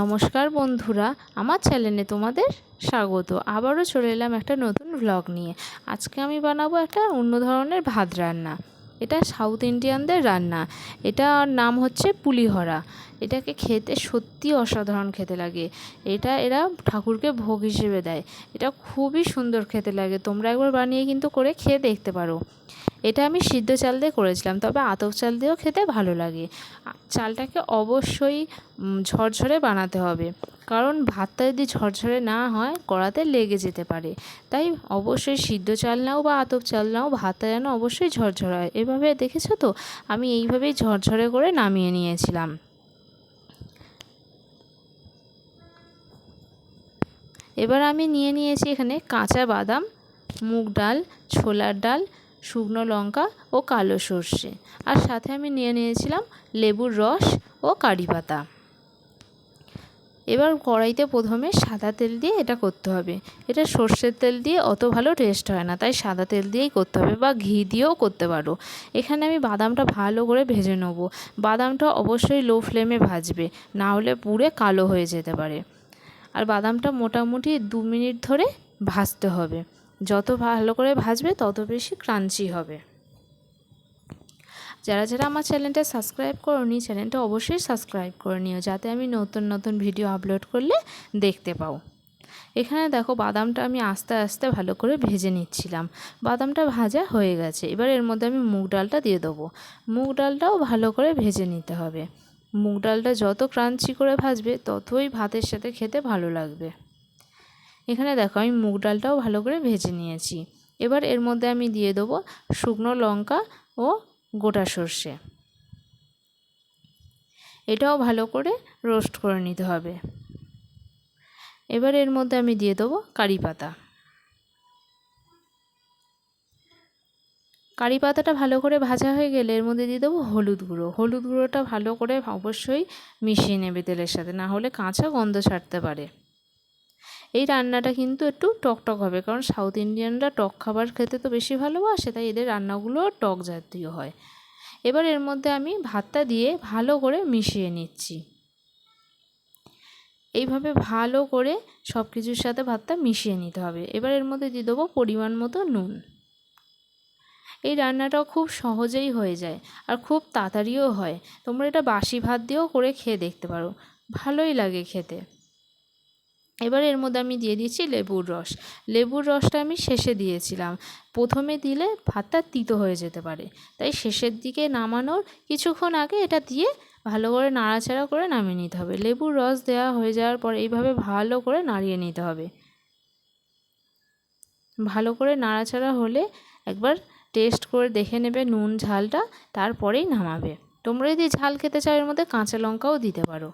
নমস্কার বন্ধুরা, আমার চ্যানেলে তোমাদের স্বাগত। আবারও চলে এলাম একটা নতুন ভ্লগ নিয়ে। আজকে আমি বানাবো একটা অন্য ধরনের ভাত রান্না। এটা সাউথ ইন্ডিয়ানদের রান্না। এটার নাম হচ্ছে পুলিহরা। এটাকে খেতে সত্যি অসাধারণ খেতে লাগে। এটা এরা ঠাকুরকে ভোগ হিসেবে দেয়। এটা খুবই সুন্দর খেতে লাগে। তোমরা একবার বানিয়ে কিন্তু করে খেয়ে দেখতে পারো। এটা আমি সিদ্ধ চাল দিয়ে করেছিলাম, তবে আতপ চাল দিয়েও খেতে ভালো লাগে। চালটাকে অবশ্যই ঝরঝরে বানাতে হবে। কারণ ভাতটা যদি ঝরঝরে না হয়, কড়াতে লেগে যেতে পারে। তাই অবশ্যই সিদ্ধ চাল নাও বা আতপ চাল নাও, ভাতটা যেন অবশ্যই ঝরঝরে হয়। এভাবে দেখেছ তো? আমি এইভাবেই ঝরঝরে করে নামিয়ে নিয়েছিলাম। এবার আমি নিয়ে নিয়েছি এখানে কাঁচা বাদাম, মুগ ডাল, ছোলার ডাল শুকনো লঙ্কা ও কালো সর্ষে। আর সাথে আমি নিয়ে নিয়েছিলাম লেবুর রস ও কারি পাতা। এবার কড়াইতে প্রথমে সাদা তেল দিয়ে এটা করতে হবে। এটা সর্ষের তেল দিয়ে অত ভালো টেস্ট হয় না, তাই সাদা তেল দিয়েই করতে হবে বা ঘি দিয়েও করতে পারো। এখানে আমি বাদামটা ভালো করে ভেজে নেব। বাদামটা অবশ্যই লো ফ্লেমে ভাজবে, না হলে পুড়ে কালো হয়ে যেতে পারে। আর বাদামটা মোটামুটি দু মিনিট ধরে ভাজতে হবে। যত ভালো করে ভাজবে, তত বেশি ক্রাঞ্চি হবে। যারা যারা আমার চ্যানেলটা সাবস্ক্রাইব করনি, চ্যানেলটা অবশ্যই সাবস্ক্রাইব করে নিও, যাতে আমি নতুন নতুন ভিডিও আপলোড করলে দেখতে পাও। এখানে দেখো, বাদামটা আমি আস্তে আস্তে ভালো করে ভেজে নিচ্ছিলাম। বাদামটা ভাজা হয়ে গেছে। এবার এর মধ্যে আমি মুগ ডালটা দিয়ে দেবো। মুগ ডালটাও ভালো করে ভেজে নিতে হবে। মুগ ডালটা যত ক্রাঞ্চি করে ভাজবে, ততই ভাতের সাথে খেতে ভালো লাগবে। এখানে দেখো আমি মুগ ডালটাও ভালো করে ভেজে নিয়েছি। এবার এর মধ্যে আমি দিয়ে দেবো শুকনো লঙ্কা ও গোটা সর্ষে। এটাও ভালো করে রোস্ট করে নিতে হবে। এবার এর মধ্যে আমি দিয়ে দেবো কারি পাতা। কারি পাতাটা ভালো করে ভাজা হয়ে গেলে এর মধ্যে দিয়ে দেবো হলুদ গুঁড়ো। হলুদ গুঁড়োটা ভালো করে অবশ্যই মিশিয়ে নেবে তেলের সাথে, না হলে কাঁচা গন্ধ ছাড়তে পারে। এই রান্নাটা কিন্তু একটু টকটক হবে। কারণ সাউথ ইন্ডিয়ানরা টক খাবার খেতে তো বেশি ভালোবাসে, তাই এদের রান্নাগুলো টক জাতীয় হয়। এবার এর মধ্যে আমি ভাতটা দিয়ে ভালো করে মিশিয়ে নিচ্ছি। এইভাবে ভালো করে সব কিছুর সাথে ভাতটা মিশিয়ে নিতে হবে। এবার এর মধ্যে দিয়ে দেবো পরিমাণ মতো নুন। এই রান্নাটাও খুব সহজেই হয়ে যায় আর খুব তাড়াতাড়িও হয়। তোমরা এটা বাসি ভাত দিয়েও করে খেয়ে দেখতে পারো। ভালোই লাগে খেতে। এবার এর মধ্যে আমি দিয়ে দিচ্ছি লেবুর রস। লেবুর রসটা আমি শেষে দিয়েছিলাম। প্রথমে দিলে ভাতটা তিতো হয়ে যেতে পারে। তাই শেষের দিকে নামানোর কিছুক্ষণ আগে এটা দিয়ে ভালো করে নাড়াচাড়া করে নামিয়ে নিতে হবে। লেবুর রস দেওয়া হয়ে যাওয়ার পর এইভাবে ভালো করে নাড়িয়ে নিতে হবে। ভালো করে নাড়াচাড়া হলে একবার টেস্ট করে দেখে নেবে নুন, ঝালটা, তারপরেই নামাবে। তোমরা যদি ঝাল খেতে চাও এর মধ্যে কাঁচা লঙ্কাও দিতে পারো।